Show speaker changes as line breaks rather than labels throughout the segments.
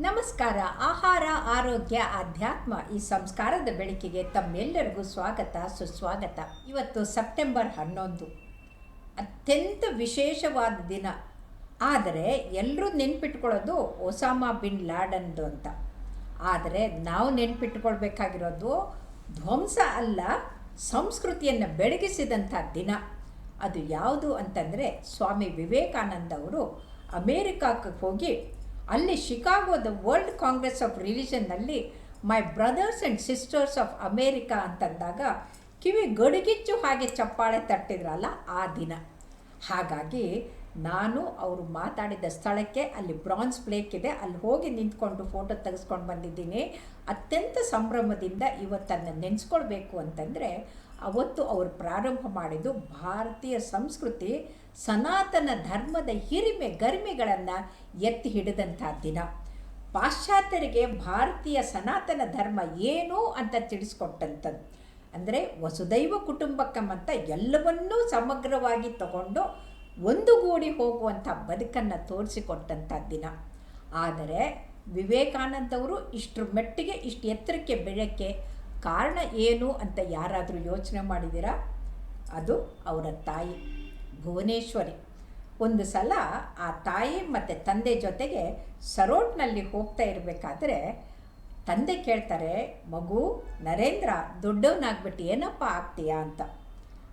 ನಮಸ್ಕಾರ. ಆಹಾರ, ಆರೋಗ್ಯ ಆಧ್ಯಾತ್ಮ ಈ ಸಂಸ್ಕಾರದ ಬೆಳಕಿಗೆ ತಮ್ಮೆಲ್ಲರಿಗೂ ಸ್ವಾಗತ, ಸುಸ್ವಾಗತ. ಇವತ್ತು ಸೆಪ್ಟೆಂಬರ್ ಹನ್ನೊಂದು. ಅತ್ಯಂತ ವಿಶೇಷವಾದ ದಿನ. ಆದರೆ ಎಲ್ಲರೂ ನೆನ್ಪಿಟ್ಕೊಳ್ಳೋದು ಒಸಾಮಾ ಬಿನ್ ಲಾಡನ್ದು ಅಂತ. ಆದರೆ ನಾವು ನೆನ್ಪಿಟ್ಕೊಳ್ಬೇಕಾಗಿರೋದು ಧ್ವಂಸ ಅಲ್ಲ, ಸಂಸ್ಕೃತಿಯನ್ನು ಬೆಳಗಿಸಿದಂಥ ದಿನ. ಅದು ಯಾವುದು ಅಂತಂದರೆ ಸ್ವಾಮಿ ವಿವೇಕಾನಂದ ಅವರು ಅಮೇರಿಕಾಕ್ಕೆ ಹೋಗಿ ಅಲ್ಲಿ ಶಿಕಾಗೋದ world congress of ರಿಲಿಜನ್ನಲ್ಲಿ my brothers and sisters of America ಅಂತಂದಾಗ ಕಿವಿ ಗಡುಗಿಚ್ಚು ಹಾಗೆ ಚಪ್ಪಾಳೆ ತಟ್ಟಿದ್ರಲ್ಲ ಆ ದಿನ. ಹಾಗಾಗಿ ನಾನು ಅವರು ಮಾತಾಡಿದ ಸ್ಥಳಕ್ಕೆ ಅಲ್ಲಿ ಬ್ರಾನ್ಸ್ ಪ್ಲೇಕ್ ಇದೆ, ಅಲ್ಲಿ ಹೋಗಿ ನಿಂತ್ಕೊಂಡು ಫೋಟೋ ತೆಗೆಸ್ಕೊಂಡು ಬಂದಿದ್ದೀನಿ. ಅತ್ಯಂತ ಸಂಭ್ರಮದಿಂದ ಇವತ್ತನ್ನು ನೆನೆಸ್ಕೊಳ್ಬೇಕು ಅಂತಂದರೆ ಅವತ್ತು ಅವರು ಪ್ರಾರಂಭ ಮಾಡಿದ್ದು ಭಾರತೀಯ ಸಂಸ್ಕೃತಿ, ಸನಾತನ ಧರ್ಮದ ಹಿರಿಮೆ ಗರಿಮೆಗಳನ್ನು ಎತ್ತಿ ಹಿಡಿದಂಥ ದಿನ. ಪಾಶ್ಚಾತ್ಯರಿಗೆ ಭಾರತೀಯ ಸನಾತನ ಧರ್ಮ ಏನು ಅಂತ ತಿಳಿಸ್ಕೊಟ್ಟಂಥದ್ದು. ಅಂದರೆ ವಸುದೈವ ಕುಟುಂಬಕಂ ಅಂತ ಎಲ್ಲವನ್ನೂ ಸಮಗ್ರವಾಗಿ ತಗೊಂಡು ಒಂದುಗೂಡಿ ಹೋಗುವಂಥ ಬದುಕನ್ನು ತೋರಿಸಿಕೊಟ್ಟಂಥ ದಿನ. ಆದರೆ ವಿವೇಕಾನಂದವರು ಇಷ್ಟರ ಮಟ್ಟಿಗೆ ಇಷ್ಟು ಎತ್ತರಕ್ಕೆ ಬೆಳೆಯೋಕ್ಕೆ ಕಾರಣ ಏನು ಅಂತ ಯಾರಾದರೂ ಯೋಚನೆ ಮಾಡಿದ್ದೀರಾ? ಅದು ಅವರ ತಾಯಿ, ಭುವನೇಶ್ವರಿ. ಒಂದು ಸಲ ಆ ತಾಯಿ ಮತ್ತು ತಂದೆ ಜೊತೆಗೆ ಸರೋಟ್ನಲ್ಲಿ ಹೋಗ್ತಾ ಇರಬೇಕಾದ್ರೆ ತಂದೆ ಕೇಳ್ತಾರೆ, ಮಗು, ನರೇಂದ್ರ, ದೊಡ್ಡವನಾಗ್ಬಿಟ್ಟು, ಏನಪ್ಪ ಆಗ್ತೀಯಾ ಅಂತ.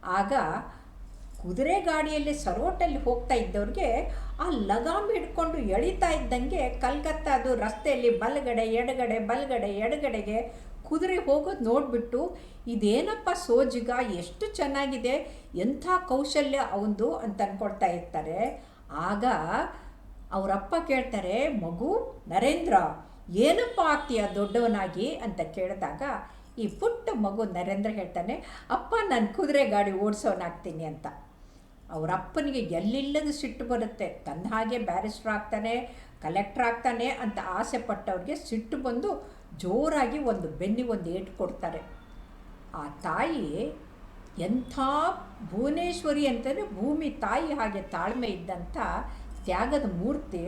ಆಗ ಕುದುರೆ ಗಾಡಿಯಲ್ಲಿ ಸರೋಟಲ್ಲಿ ಹೋಗ್ತಾ ಇದ್ದವ್ರಿಗೆ ಆ ಲಗಾಮ್ ಹಿಡ್ಕೊಂಡು ಎಳಿತಾ ಇದ್ದಂಗೆ ಕಲ್ಕತ್ತಾದು ರಸ್ತೆಯಲ್ಲಿ ಬಲಗಡೆ, ಎಡಗಡೆ, ಬಲಗಡೆ, ಎಡಗಡೆಗೆ ಕುದುರೆ ಹೋಗೋದು ನೋಡಿಬಿಟ್ಟು ಇದೇನಪ್ಪ ಸೋಜಿಗ, ಎಷ್ಟು ಚೆನ್ನಾಗಿದೆ, ಎಂಥ ಕೌಶಲ್ಯ ಅವಂದು ಅಂತ ಅಂದ್ಕೊಳ್ತಾ ಇರ್ತಾರೆ. ಆಗ ಅವರಪ್ಪ ಕೇಳ್ತಾರೆ, ಮಗು ನರೇಂದ್ರ, ಏನಪ್ಪ ಆಗ್ತೀಯ ದೊಡ್ಡವನಾಗಿ? ಅಂತ ಕೇಳಿದಾಗ, ಈ ಪುಟ್ಟ ಮಗು ನರೇಂದ್ರ ಹೇಳ್ತಾನೆ, ಅಪ್ಪ, ನಾನು ಕುದುರೆ ಗಾಡಿ ಓಡಿಸೋನಾಗ್ತೀನಿ ಅಂತ. ಅವರ ಅಪ್ಪನಿಗೆ ಎಲ್ಲಿಲ್ಲದ ಸಿಟ್ಟು ಬರುತ್ತೆ. ತನ್ನ ಹಾಗೆ ಬ್ಯಾರಿಸ್ಟ್ರ್ ಆಗ್ತಾನೆ ಕಲೆಕ್ಟ್ರ್ ಆಗ್ತಾನೆ ಅಂತ ಆಸೆ ಪಟ್ಟವ್ರಿಗೆ ಸಿಟ್ಟು ಬಂದು ಜೋರಾಗಿ ಒಂದು ಬೆನ್ನಿ ಒಂದು ಏಟು ಕೊಡ್ತಾರೆ. ಆ ತಾಯಿ ಎಂಥ ಭುವನೇಶ್ವರಿ ಅಂತಂದರೆ ಭೂಮಿ ತಾಯಿ ಹಾಗೆ ತಾಳ್ಮೆ ಇದ್ದಂಥ ತ್ಯಾಗದ ಮೂರ್ತಿ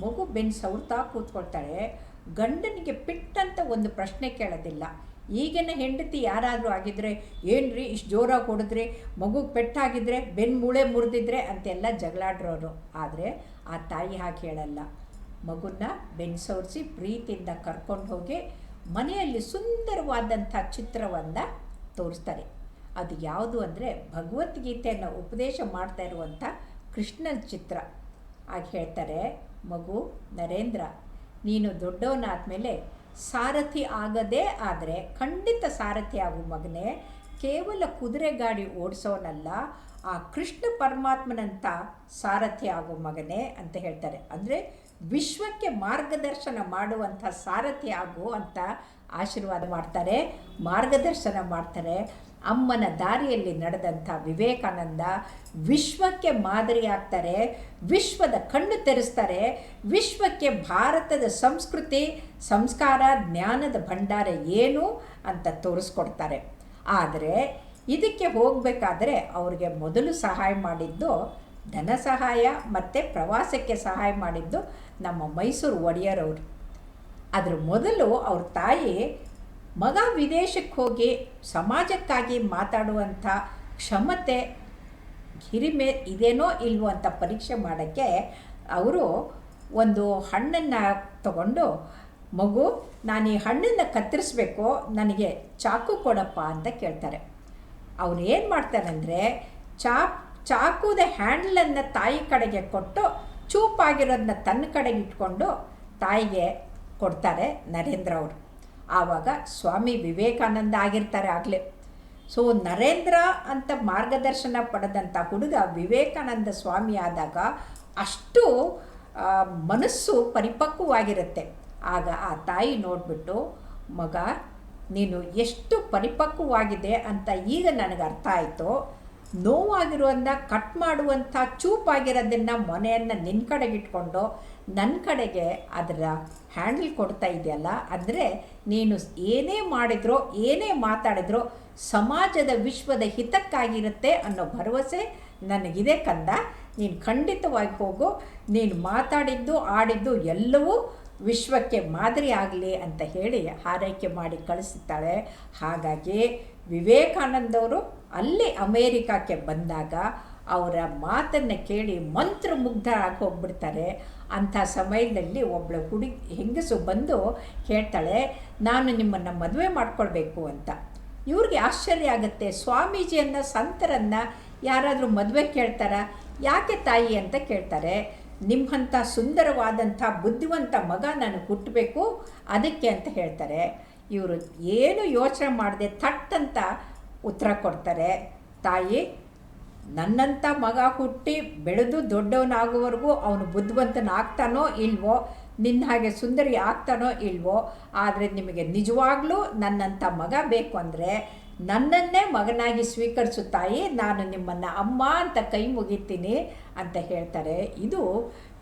ಮಗು ಬೆನ್ನು ಸೌರ್ತಾ ಕೂತ್ಕೊಳ್ತಾಳೆ. ಗಂಡನಿಗೆ ಪಿಟ್ಟಂತ ಒಂದು ಪ್ರಶ್ನೆ ಕೇಳೋದಿಲ್ಲ. ಈಗಿನ ಹೆಂಡತಿ ಯಾರಾದರೂ ಆಗಿದ್ರೆ, ಏನ್ರಿ ಇಷ್ಟು ಜೋರಾಗಿ ಹೊಡೆದ್ರೆ ಮಗುಗೆ ಪೆಟ್ಟಾಗಿದ್ರೆ ಬೆನ್ನು ಮೂಳೆ ಮುರಿದಿದ್ರೆ ಅಂತೆಲ್ಲ ಜಗಳಾಡ್ರೋರು ಆದರೆ ಆ ತಾಯಿ ಹಾಗೆ ಹೇಳಲ್ಲ. ಮಗುನ ಬೆನ್ನು ಸೋರಿಸಿ ಪ್ರೀತಿಯಿಂದ ಕರ್ಕೊಂಡು ಹೋಗಿ ಮನೆಯಲ್ಲಿ ಸುಂದರವಾದಂಥ ಚಿತ್ರವನ್ನು ತೋರಿಸ್ತಾರೆ. ಅದು ಯಾವುದು ಅಂದರೆ ಭಗವದ್ಗೀತೆಯನ್ನು ಉಪದೇಶ ಮಾಡ್ತಾ ಇರುವಂಥ ಕೃಷ್ಣನ ಚಿತ್ರ. ಆಗ ಹೇಳ್ತಾರೆ, ಮಗು ನರೇಂದ್ರ, ನೀನು ದೊಡ್ಡವನಾದಮೇಲೆ ಸಾರಥಿ ಆಗದೇ ಆದರೆ ಖಂಡಿತ ಸಾರಥಿ ಆಗು ಮಗನೇ. ಕೇವಲ ಕುದುರೆ ಗಾಡಿ ಓಡಿಸೋನಲ್ಲ, ಆ ಕೃಷ್ಣ ಪರಮಾತ್ಮನಂಥ ಸಾರಥಿ ಆಗೋ ಮಗನೇ ಅಂತ ಹೇಳ್ತಾರೆ. ಅಂದರೆ ವಿಶ್ವಕ್ಕೆ ಮಾರ್ಗದರ್ಶನ ಮಾಡುವಂಥ ಸಾರಥಿ ಆಗು ಅಂತ ಆಶೀರ್ವಾದ ಮಾಡ್ತಾರೆ, ಮಾರ್ಗದರ್ಶನ ಮಾಡ್ತಾರೆ. ಅಮ್ಮನ ದಾರಿಯಲ್ಲಿ ನಡೆದಂಥ ವಿವೇಕಾನಂದ ವಿಶ್ವಕ್ಕೆ ಮಾದರಿಯಾಗ್ತಾರೆ, ವಿಶ್ವದ ಕಣ್ಣು ತೆರೆಸ್ತಾರೆ, ವಿಶ್ವಕ್ಕೆ ಭಾರತದ ಸಂಸ್ಕೃತಿ, ಸಂಸ್ಕಾರ, ಜ್ಞಾನದ ಭಂಡಾರ ಏನು ಅಂತ ತೋರಿಸ್ಕೊಡ್ತಾರೆ. ಆದರೆ ಇದಕ್ಕೆ ಹೋಗಬೇಕಾದ್ರೆ ಅವ್ರಿಗೆ ಮೊದಲು ಸಹಾಯ ಮಾಡಿದ್ದು ಧನ ಸಹಾಯ ಮತ್ತು ಪ್ರವಾಸಕ್ಕೆ ಸಹಾಯ ಮಾಡಿದ್ದು ನಮ್ಮ ಮೈಸೂರು ಒಡೆಯರವರು. ಅದ್ರ ಮೊದಲು ಅವ್ರ ತಾಯಿ ಮಗ ವಿದೇಶಕ್ಕೆ ಹೋಗಿ ಸಮಾಜಕ್ಕಾಗಿ ಮಾತಾಡುವಂಥ ಕ್ಷಮತೆ ಹಿರಿಮೆ ಇದೇನೋ ಇಲ್ವೋ ಅಂತ ಪರೀಕ್ಷೆ ಮಾಡೋಕ್ಕೆ ಅವರು ಒಂದು ಹಣ್ಣನ್ನು ತಗೊಂಡು, ಮಗು, ನಾನು ಈ ಹಣ್ಣನ್ನು ಕತ್ತರಿಸ್ಬೇಕು, ನನಗೆ ಚಾಕು ಕೊಡಪ್ಪ ಅಂತ ಕೇಳ್ತಾರೆ. ಅವ್ರು ಏನು ಮಾಡ್ತಾರಂದರೆ ಚಾ ಚಾಕುದ ಹ್ಯಾಂಡ್ಲನ್ನು ತಾಯಿ ಕಡೆಗೆ ಕೊಟ್ಟು ಚೂಪಾಗಿರೋದನ್ನ ತನ್ನ ಕಡೆಗೆ ಇಟ್ಕೊಂಡು ತಾಯಿಗೆ ಕೊಡ್ತಾರೆ ನರೇಂದ್ರ ಅವರು. ಆವಾಗ ಸ್ವಾಮಿ ವಿವೇಕಾನಂದ ಆಗಿರ್ತಾರೆ ಆಗಲೇ. ಸೊ ನರೇಂದ್ರ ಅಂತ ಮಾರ್ಗದರ್ಶನ ಪಡೆದಂಥ ಹುಡುಗ ವಿವೇಕಾನಂದ ಸ್ವಾಮಿ ಆದಾಗ ಅಷ್ಟು ಮನಸ್ಸು ಪರಿಪಕ್ವವಾಗಿರುತ್ತೆ. ಆಗ ಆ ತಾಯಿ ನೋಡಿಬಿಟ್ಟು, ಮಗ, ನೀನು ಎಷ್ಟು ಪರಿಪಕ್ವವಾಗಿದೆ ಅಂತ ಈಗ ನನಗೆ ಅರ್ಥ ಆಯಿತು ನೋವಾಗಿರುವಂಥ ಕಟ್ ಮಾಡುವಂಥ ಚೂಪಾಗಿರೋದನ್ನು ಮೊನೆಯನ್ನು ನಿನ್ನ ಕಡೆಗೆ ಇಟ್ಕೊಂಡು ನನ್ನ ಕಡೆಗೆ ಅದರ ಹ್ಯಾಂಡಲ್ ಕೊಡ್ತಾ ಇದೆಯಲ್ಲ, ಅಂದರೆ ನೀನು ಏನೇ ಮಾಡಿದ್ರೋ, ಏನೇ ಮಾತಾಡಿದ್ರೋ ಸಮಾಜದ ವಿಶ್ವದ ಹಿತಕ್ಕಾಗಿರುತ್ತೆ ಅನ್ನೋ ಭರವಸೆ ನನಗಿದೆ ಕಂದ. ನೀನು ಖಂಡಿತವಾಗಿ ಹೋಗು, ನೀನು ಮಾತಾಡಿದ್ದು, ಆಡಿದ್ದು ಎಲ್ಲವೂ ವಿಶ್ವಕ್ಕೆ ಮಾದರಿ ಆಗಲಿ ಅಂತ ಹೇಳಿ ಹಾರೈಕೆ ಮಾಡಿ ಕಳಿಸುತ್ತಾಳೆ. ಹಾಗಾಗಿ ವಿವೇಕಾನಂದವರು ಅಲ್ಲಿ ಅಮೇರಿಕಕ್ಕೆ ಬಂದಾಗ ಅವರ ಮಾತನ್ನು ಕೇಳಿ ಮಂತ್ರಮುಗ್ಧರಾಗಿ ಹೋಗ್ಬಿಡ್ತಾರೆ. ಅಂಥ ಸಮಯದಲ್ಲಿ ಒಬ್ಬಳು ಹುಡುಗಿ ಹೆಂಗಸು ಬಂದು ಹೇಳ್ತಾಳೆ ನಾನು ನಿಮ್ಮನ್ನು ಮದುವೆ ಮಾಡ್ಕೊಳ್ಬೇಕು ಅಂತ. ಇವ್ರಿಗೆ ಆಶ್ಚರ್ಯ ಆಗುತ್ತೆ. ಸ್ವಾಮೀಜಿಯನ್ನು, ಸಂತರನ್ನು ಯಾರಾದರೂ ಮದುವೆ ಕೇಳ್ತಾರ? ಯಾಕೆ ತಾಯಿ ಅಂತ ಕೇಳ್ತಾರೆ. ನಿಮ್ಮಂಥ ಸುಂದರವಾದಂಥ, ಬುದ್ಧಿವಂತ ಮಗ ನಾನು ಹುಟ್ಟಬೇಕು ಅದಕ್ಕೆ ಅಂತ ಹೇಳ್ತಾರೆ. ಇವರು ಏನು ಯೋಚನೆ ಮಾಡದೆ ಥಟ್ಟಂತ ಉತ್ತರ ಕೊಡ್ತಾರೆ, ತಾಯಿ ನನ್ನಂಥ ಮಗ ಹುಟ್ಟಿ ಬೆಳೆದು ದೊಡ್ಡವನಾಗುವವರೆಗೂ ಅವನು ಬುದ್ಧಿವಂತನಾಗ್ತಾನೋ ಇಲ್ವೋ, ನಿನ್ನ ಹಾಗೆ ಸುಂದರಿ ಆಗ್ತಾನೋ ಇಲ್ವೋ, ಆದರೆ ನಿಮಗೆ ನಿಜವಾಗ್ಲೂ ನನ್ನಂಥ ಮಗ ಬೇಕು ಅಂದರೆ ನನ್ನನ್ನೇ ಮಗನಾಗಿ ಸ್ವೀಕರಿಸು ತಾಯಿ, ನಾನು ನಿಮ್ಮನ್ನು ಅಮ್ಮ ಅಂತ ಕೈ ಮುಗಿತೀನಿ ಅಂತ ಹೇಳ್ತಾರೆ. ಇದು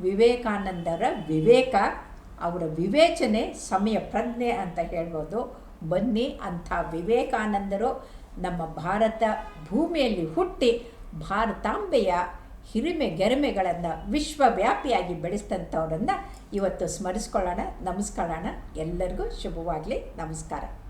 ವಿವೇಕಾನಂದರ ವಿವೇಕ, ಅವರ ವಿವೇಚನೆ, ಸಮಯ ಪ್ರಜ್ಞೆ ಅಂತ ಹೇಳ್ಬೋದು. ಬನ್ನಿ ಅಂಥ ವಿವೇಕಾನಂದರು ನಮ್ಮ ಭಾರತ ಭೂಮಿಯಲ್ಲಿ ಹುಟ್ಟಿ ಭಾರತಾಂಬೆಯ ಹಿರಿಮೆ ಗೆರಿಮೆಗಳನ್ನು ವಿಶ್ವವ್ಯಾಪಿಯಾಗಿ ಬೆಳೆಸಿದಂಥವ್ರನ್ನು ಇವತ್ತು ಸ್ಮರಿಸ್ಕೊಳ್ಳೋಣ. ನಮಸ್ಕೊಳ್ಳೋಣ ಎಲ್ಲರಿಗೂ ಶುಭವಾಗಲಿ. ನಮಸ್ಕಾರ.